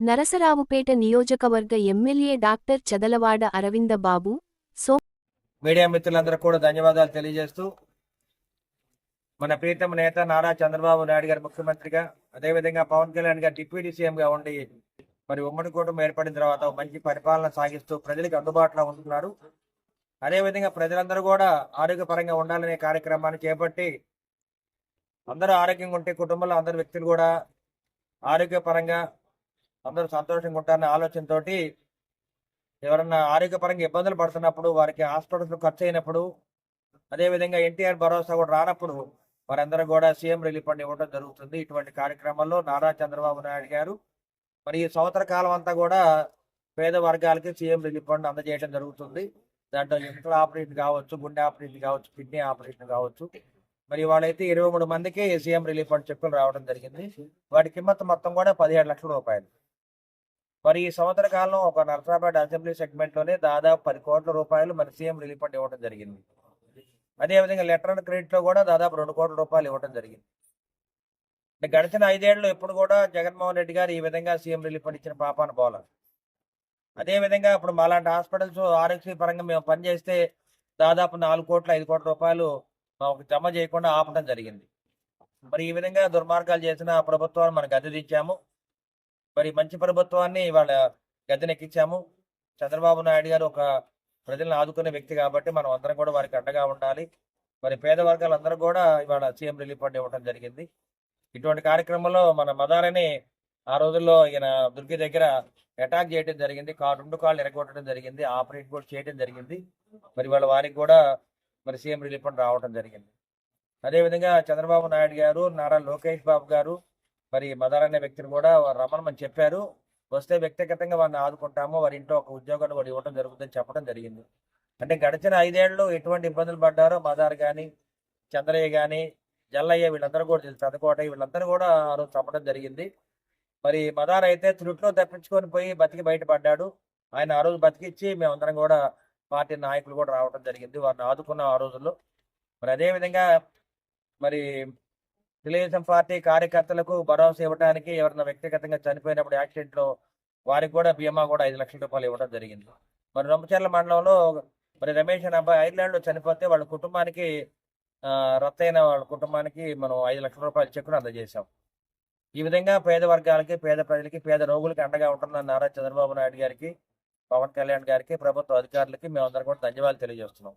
నరసరావుపేట నియోజకవర్గ MLA doctor Chadalavada Aravinda Babu so media మిత్రులందరూ కూడా ధన్యవాదాలు తెలియజేస్తూ మన ప్రీతమ నేత నారా చంద్రబాబు నాయుడు గారు ముఖ్యమంత్రిగా అదేవిధంగా పవన్ కళ్యాణ్ గారు డిప్యూటీ సీఎంగా ఉండి మరి ఉమ్మడి కూటమి ఏర్పడిన తర్వాత మంచి పరిపాలన సాగిస్తూ ప్రజలకు అందుబాటులో ఉంటున్నారు. అదేవిధంగా ప్రజలందరూ కూడా ఆరోగ్యపరంగా ఉండాలనే కార్యక్రమాన్ని చేపట్టి అందరూ ఆరోగ్యంగా ఉంటే కుటుంబంలో అందరు వ్యక్తులు కూడా ఆరోగ్యపరంగా అందరూ సంతోషంగా ఉంటారనే ఆలోచనతో ఎవరన్నా ఆరోగ్యపరంగా ఇబ్బందులు పడుతున్నప్పుడు వారికి హాస్పిటల్స్ ఖర్చు అయినప్పుడు అదేవిధంగా ఎన్టీఆర్ భరోసా కూడా రానప్పుడు వారందరూ కూడా సీఎం రిలీఫ్ ఫండ్ ఇవ్వడం జరుగుతుంది. ఇటువంటి కార్యక్రమంలో నారా చంద్రబాబు నాయుడు గారు మరి ఈ సంవత్సర కాలం అంతా కూడా పేద వర్గాలకి సీఎం రిలీఫ్ ఫండ్ అందజేయడం జరుగుతుంది. దాంట్లో ఎంట్రల్ ఆపరేషన్ కావచ్చు గుండె ఆపరేషన్ కావచ్చు కిడ్నీ ఆపరేషన్ కావచ్చు మరి వాళ్ళైతే ఇరవై మూడు మందికి సీఎం రిలీఫ్ ఫండ్ చెక్కులు రావడం జరిగింది. వాటి కింద మొత్తం కూడా పదిహేడు లక్షల రూపాయలు. మరి ఈ సంవత్సర కాలంలో ఒక నర్సరాబాద్ అసెంబ్లీ సెగ్మెంట్లోనే దాదాపు పది కోట్ల రూపాయలు మన సీఎం రిలీఫ్ ఫండ్ ఇవ్వడం జరిగింది. అదేవిధంగా లెటర్ అండ్ క్రెడిట్లో కూడా దాదాపు రెండు కోట్ల రూపాయలు ఇవ్వడం జరిగింది. గడిచిన ఐదేళ్ళు ఎప్పుడు కూడా జగన్మోహన్ రెడ్డి గారు ఈ విధంగా సీఎం రిలీఫ్ ఫండ్ ఇచ్చిన పాపాన పోల అదేవిధంగా ఇప్పుడు మాలాంటి హాస్పిటల్స్ ఆరోగ్య పరంగా మేము పనిచేస్తే దాదాపు నాలుగు కోట్ల ఐదు కోట్ల రూపాయలు మాకు జమ చేయకుండా ఆపడం జరిగింది. మరి ఈ విధంగా దుర్మార్గాలు చేసిన ప్రభుత్వాన్ని మనం గద్దెదించాము మరి మంచి ప్రభుత్వాన్ని ఇవాళ గద్దెనెక్కించాము. చంద్రబాబు నాయుడు గారు ఒక ప్రజలను ఆదుకునే వ్యక్తి కాబట్టి మనం అందరం కూడా వారికి అండగా ఉండాలి. మరి పేద వర్గాలందరూ కూడా ఇవాళ సీఎం రిలీఫ్ ఫండ్ ఇవ్వడం జరిగింది. ఇటువంటి కార్యక్రమంలో మన మదారని ఆ రోజుల్లో ఈయన దుర్గి దగ్గర అటాక్ చేయడం జరిగింది. కారు రెండు కాళ్ళు ఎరగొట్టడం జరిగింది. ఆపరేట్ కూడా చేయడం జరిగింది. మరి వాళ్ళ వారికి కూడా మరి సీఎం రిలీఫ్ ఫండ్ రావడం జరిగింది. అదేవిధంగా చంద్రబాబు నాయుడు గారు నారా లోకేష్ బాబు గారు మరి మదర్ అనే వ్యక్తిని కూడా వారు రమ్మని చెప్పారు. వస్తే వ్యక్తిగతంగా వారిని ఆదుకుంటాము. వారి ఇంట్లో ఒక ఉద్యోగాన్ని వారు ఇవ్వడం జరుగుతుందని చెప్పడం జరిగింది. అంటే గడిచిన ఐదేళ్ళు ఎటువంటి ఇబ్బందులు పడ్డారో మదార్ కానీ చంద్రయ్య కానీ జల్లయ్య వీళ్ళందరూ కూడా తెలుసు. పెద్దకోట వీళ్ళందరూ కూడా ఆ రోజు చంపడం జరిగింది. మరి మదార్ అయితే త్రుట్లో తప్పించుకొని పోయి బతికి బయటపడ్డాడు. ఆయన ఆ రోజు బతికిచ్చి మేమందరం కూడా పార్టీ నాయకులు కూడా రావడం జరిగింది. వారిని ఆదుకున్న ఆ రోజుల్లో. మరి అదేవిధంగా మరి తెలుగుదేశం పార్టీ కార్యకర్తలకు భరోసా ఇవ్వడానికి ఎవరైనా వ్యక్తిగతంగా చనిపోయినప్పుడు యాక్సిడెంట్లో వారికి కూడా బీమా కూడా ఐదు లక్షల రూపాయలు ఇవ్వడం జరిగింది. మరి రొంపచర్ల మండలంలో మరి రమేష్ అనే అబ్బాయి ఐర్లాండ్లో చనిపోతే వాళ్ళ కుటుంబానికి రత్తైన వాళ్ళ కుటుంబానికి మనం ఐదు లక్షల రూపాయల చెక్కును అందజేశాం. ఈ విధంగా పేద వర్గాలకి పేద ప్రజలకి పేద రోగులకి అండగా ఉంటున్న నారా చంద్రబాబు నాయుడు గారికి పవన్ కళ్యాణ్ గారికి ప్రభుత్వ అధికారులకి మేమందరం కూడా ధన్యవాదాలు తెలియజేస్తున్నాం.